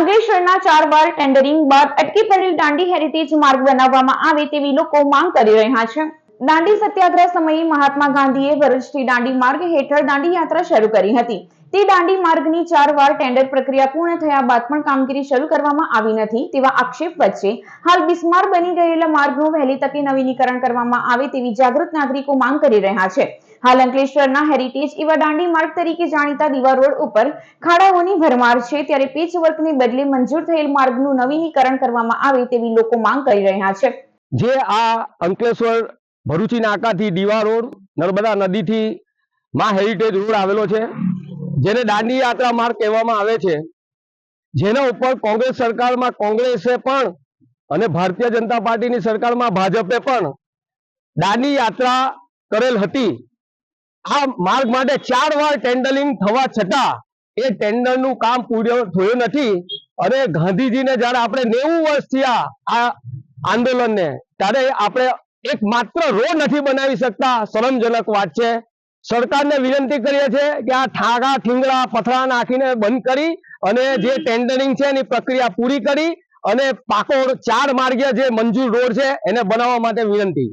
અંકલેશ્વરના ચાર વાર ટેન્ડરિંગ બાદ અટકી પડેલ દાંડી હેરિટેજ માર્ગ બનાવવામાં આવે તેવી લોકો માંગ કરી રહ્યા છે. દાંડી સત્યાગ્રહ સમયે મહાત્મા ગાંધીએ ભરૂચથી દાંડી માર્ગ હેઠળ દાંડી યાત્રા શરૂ કરી હતી. તે દાંડી માર્ગની ચાર વાર ટેન્ડર પ્રક્રિયા પૂર્ણ થયા બાદ પણ કામગીરી શરૂ કરવામાં આવી નથી તેવા આક્ષેપ વચ્ચે હાલ બિસ્માર બની ગયેલા માર્ગનું વહેલી તકે નવીનીકરણ કરવામાં આવે તેવી જાગૃત નાગરિકો માંગ કરી રહ્યા છે. હાલ અંકલેશ્વરના હેરિટેજ એવા દાંડી માર્ગ તરીકે જાણીતા દીવા રોડ ઉપર ખાડાઓની ભરમાર છે. ત્યારે પીચ વર્કને બદલે મંજૂર થયેલ માર્ગનું નવીનીકરણ કરવામાં આવે તેવી લોકો માંગ કરી રહ્યા છે. જે આ અંકલેશ્વર ભરૂચી નાકાથી દીવા રોડ નર્મદા નદીથી માં હેરિટેજ રોડ આવેલો છે. જેને દાંડી યાત્રા માર્ગ કહેવામાં આવે છે. જેના ઉપર કોંગ્રેસ સરકારમાં કોંગ્રેસે પણ અને ભારતીય જનતા પાર્ટીની સરકારમાં ભાજપે પણ દાંડી યાત્રા કરેલ હતી. આ માર્ગ માટે ચાર વાર ટેન્ડરિંગ થવા છતાં એ ટેન્ડરનું કામ પૂર્યું થયું નથી. અને ગાંધીજીને જ્યારે આપણે નેવું વર્ષ થયા આ આંદોલનને, ત્યારે આપણે એક માત્ર રોડ નથી બનાવી શકતા. શરમજનક વાત છે. સરકારને વિનંતી કરીએ છીએ કે આ ઠાગા, ઠીંગડા પથરા નાખીને બંધ કરી અને જે ટેન્ડરિંગ છે એની પ્રક્રિયા પૂરી કરી અને પાકો ચાર માર્ગીય જે મંજૂર રોડ છે એને બનાવવા માટે વિનંતી.